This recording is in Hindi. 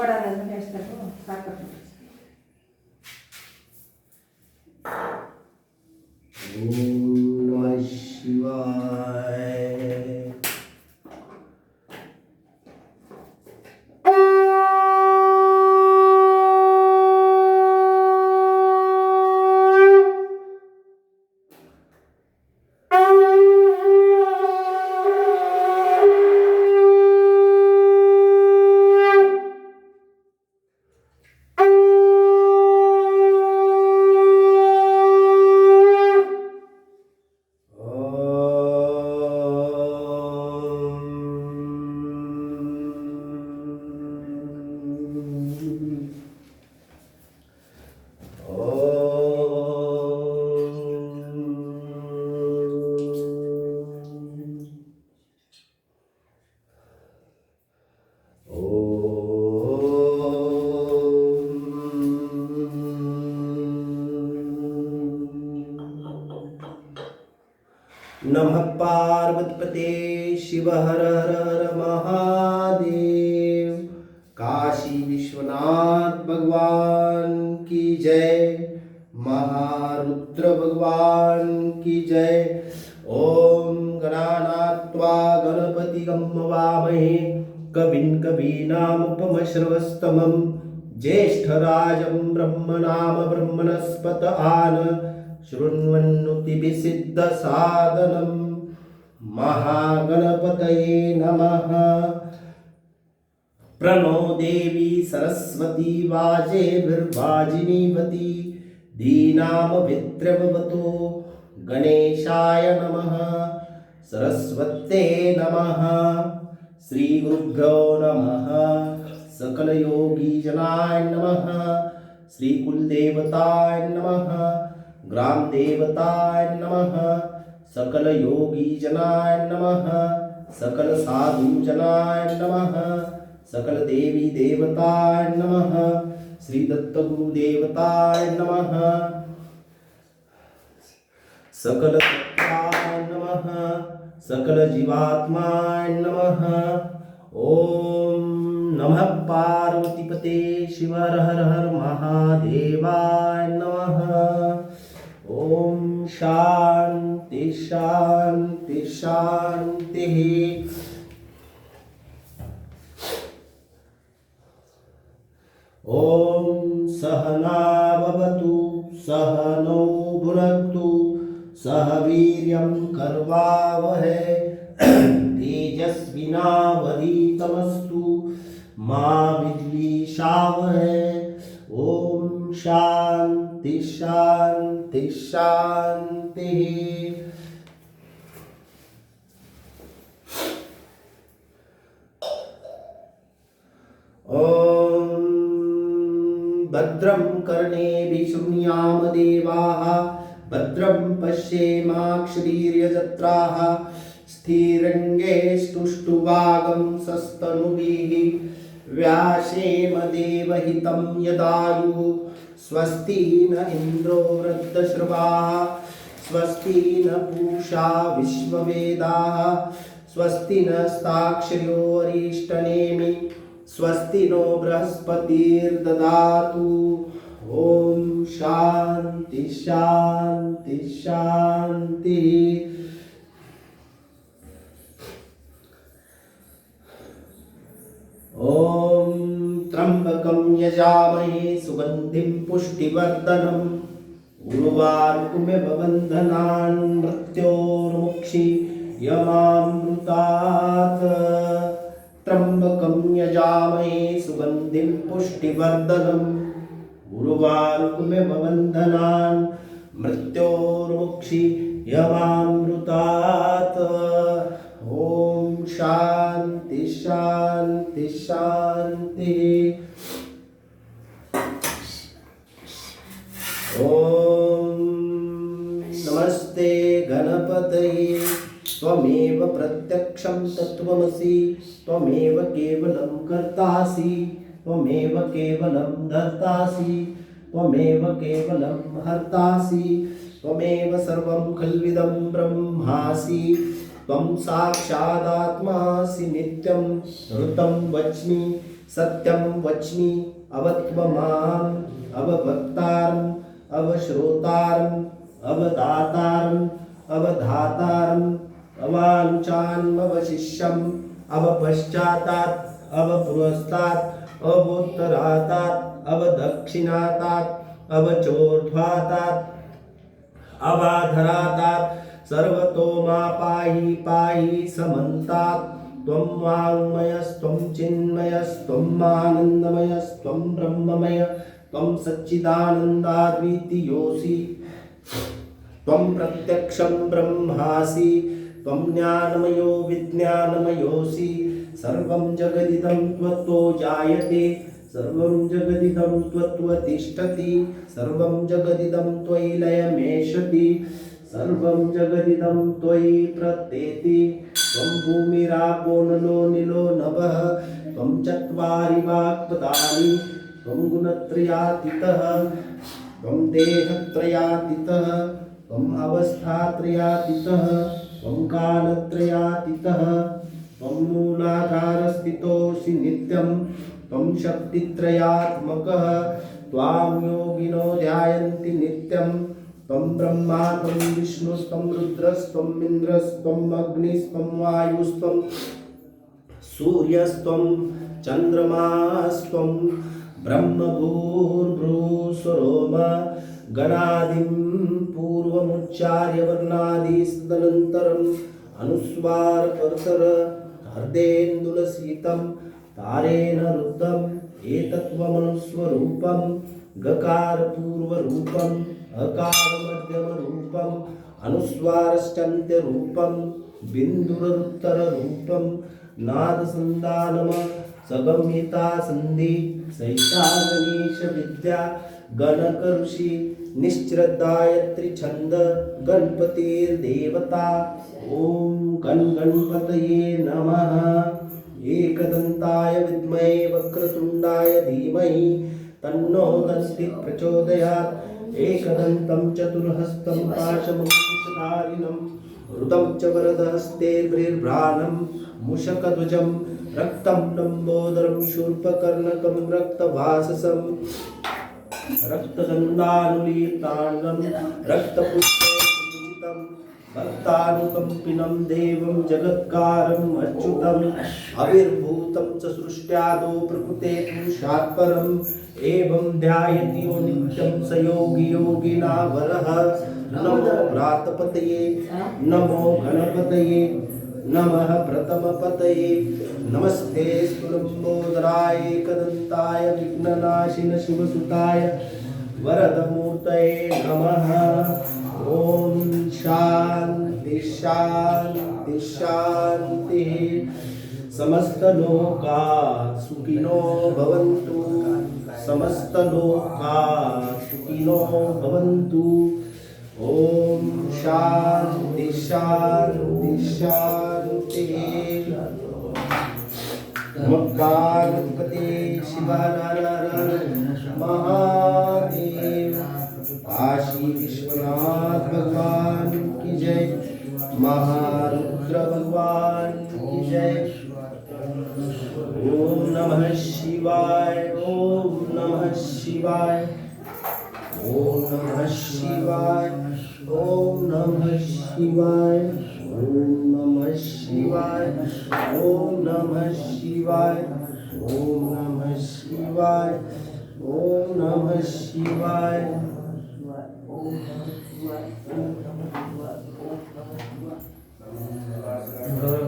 Agora mesmo, o resto é bom, saca tudo. नमः पार्वतीपते शिव हर हर हर महादेव। काशी विश्वनाथ भगवान की जय। महारुद्र भगवान की जय। ओम गणानात्वा गणपति गमवामहे कविं कवीनामुपमश्रवस्तमं ज्येष्ठराजं ब्रह्मणाम ब्रह्मणस्पत आन। शृण्वन्नुतिभिसिद्धसादनं महागणपतये नमः। प्रणो देवी सरस्वती वाजेभिर्वाजिनीवती दीनामभिद्रवतु गणेशाय नमः। सरस्वत्ये नमः। श्रीगुरुभ्यो नमः। सकलयोगीजनाय नमः। श्रीकुलदेवताय नमः। ग्रामदेवताय नमः। सकलयोगीजनाय नमः। सकलसाधुजनाय नमः। सकल देवी देवताय नमः। श्री दत्तगुरुदेवताय नमः। सकल सत्ताय नमः। सकल जीवात्माय नमः। ओम नमः पार्वतीपते शिव हर हर महादेवाय नमः। शांति शांति शांति। ॐ सहनाववतु सहनौ भुनक्तु सह वीर्यं कर्वावहै तेजस्विनावधीतमस्तु मा विद्विषावहै। ॐ शान्ति शान्ति शान्तिः ॐ भद्रं शृणुयाम देवाः भद्रं पश्येमाक्षवीर्यजत्राः स्थिरङ्गेष्टुष्टुवागं सस्तनुभिः व्यासेम देवहितं यदायुः। स्वस्ति न इन्द्रो वृद्धश्रवाः, स्वस्ति न पूषा विश्ववेदाः, स्वस्ति नस्ताक्षर्यो अरिष्टनेमि स्वस्ति नो बृहस्पतिर्ददातु। ॐ शान्ति शान्ति, शान्तिः। ॐ त्र्यम्बकं यजामहे सुगन्धिं पुष्टिवर्धनम्। उर्वारुकमिव बन्धनान् मृत्योर्मुक्षि यमामृतात्। त्र्यम्बकं यजामहे सुगन्धिं पुष्टिवर्धनम्। उर्वारुकमिव बन्धनान् मृत्योर्मुक्षि यमामृतात्। ॐ शान्ति शान्ति, शान्तिः ॐ नमस्ते गणपतये। त्वमेव प्रत्यक्षं तत्त्वमसि, त्वमेव केवलं कर्तासि, त्वमेव केवलं धर्तासि, त्वमेव केवलं हर्तासि, त्वमेव सर्वं खल्विदं ब्रह्मासि, त्वं साक्षादात्मासि नित्यं ऋतं वच्मि, सत्यं वच्मि, अवत्वमाम् अवभक्तारम् अवश्रोतारम् अवदातारम् अवधातारम् अवाञ्चान् अवशिष्यम्, अवपश्चातात्, अवपुरस्तात्, अवोत्तरातात्, अवदक्षिणातात्, अवचोर्ध्वातात्, अवाधरातात् सर्वतो मा पाहि पाहि समन्तात्, त्वं वाङ्मयस्त्वं चिन्मयस्त्वम् आनन्दमयस्त्वं ब्रह्ममय, त्वं सच्चिदानन्दाद्वितीयोऽसि त्वं प्रत्यक्षं ब्रह्मासि, त्वं ज्ञानमयो विज्ञानमयोऽसि, सर्वं जगदिदं त्वत्तो जायते, सर्वं जगदिदं त्वत्वतिष्ठति सर्वं जगदिदं त्वयि लयमेषति, सर्वं जगदिदं त्वयि प्रत्येति, त्वं भूमिरापो नलो निलो नभः, त्वं चत्वारि वाक्पदानि, त्वं गुणत्रयातीतः। त्वं देहत्रयातीतः त्वम् अवस्थात्रयातीतः, त्वं कालत्रयातीतः, त्वं मूलाधारस्थितोऽसि नित्यं, त्वं शक्तित्रयात्मकः, त्वां योगिनो ध्यायन्ति नित्यं, त्वं ब्रह्मा त्वं विष्णुस्त्वं रुद्रस्त्वम् इन्द्रस्त्वम् अग्निस्त्वं वायुस्त्वं, सूर्यस्त्वं, चन्द्रमास्त्वं ब्रह्मभूर्भ्रूस्वरोम गणादिं पूर्वमुच्चार्य वर्णादिस्तदनन्तरम् अनुस्वारकर्तर हृदेन्दुलसीतं तारेण रुद्धम् एतत्त्वमनुस्वरूपं गकारपूर्वरूपम् अकारमध्यमरूपम् अनुस्वारश्चन्त्यरूपं बिन्दुरुत्तररूपं नादसन्दानम सगम्यता सन्धि सहिता गणेशविद्या गणकऋषि निश्चिरदायत्री छन्द गणपतिर्देवता। ॐ गण गणपतये नमः। एकदन्ताय विद्महे वक्रतुण्डाय धीमहि तन्नो दन्ति प्रचोदयात्। एकदन्तं चतुर्हस्तं पाशमङ्कुशधारिणं ऋतं च वरदहस्तेर्भिर्भ्राणं मूषकध्वजं रक्तं लम्बोदरं शूर्पकर्णकं रक्तभाससं रक्तगन्धानुलीताण्डं रक्तपुष्पं भक्तानुकम्पिनं देवं जगत्कारम् अच्युतम्, अविर्भूतं च सृष्ट्यादौ प्रकृते एवं ध्यायति यो नित्यं स योगी योगिना वरः। नमो नमो गणपतये, नमः प्रथमपतये। नमस्ते स्तुलम्बोदराय एकदन्ताय विघ्ननाशिन शिवसुताय वरदमूर्तये नमः। शांति शांति। समस्त लोका सुखिनो भवन्तु। समस्त लोका सुखिनो भवन्तु। ओम शांति शांति शांति। मकानपते शिवानारायण महादेव। काशी विश्वनाथ भगवान की जय। महारुद्र भगवान की जय। ओम नमः शिवाय, ओम नमः शिवाय। ओम नमः शिवाय, ओम नमः शिवाय। ओम नमः शिवाय, ओम नमः शिवाय। ओम नमः शिवाय, ओम नमः शिवाय। ओम Alhamdulillah.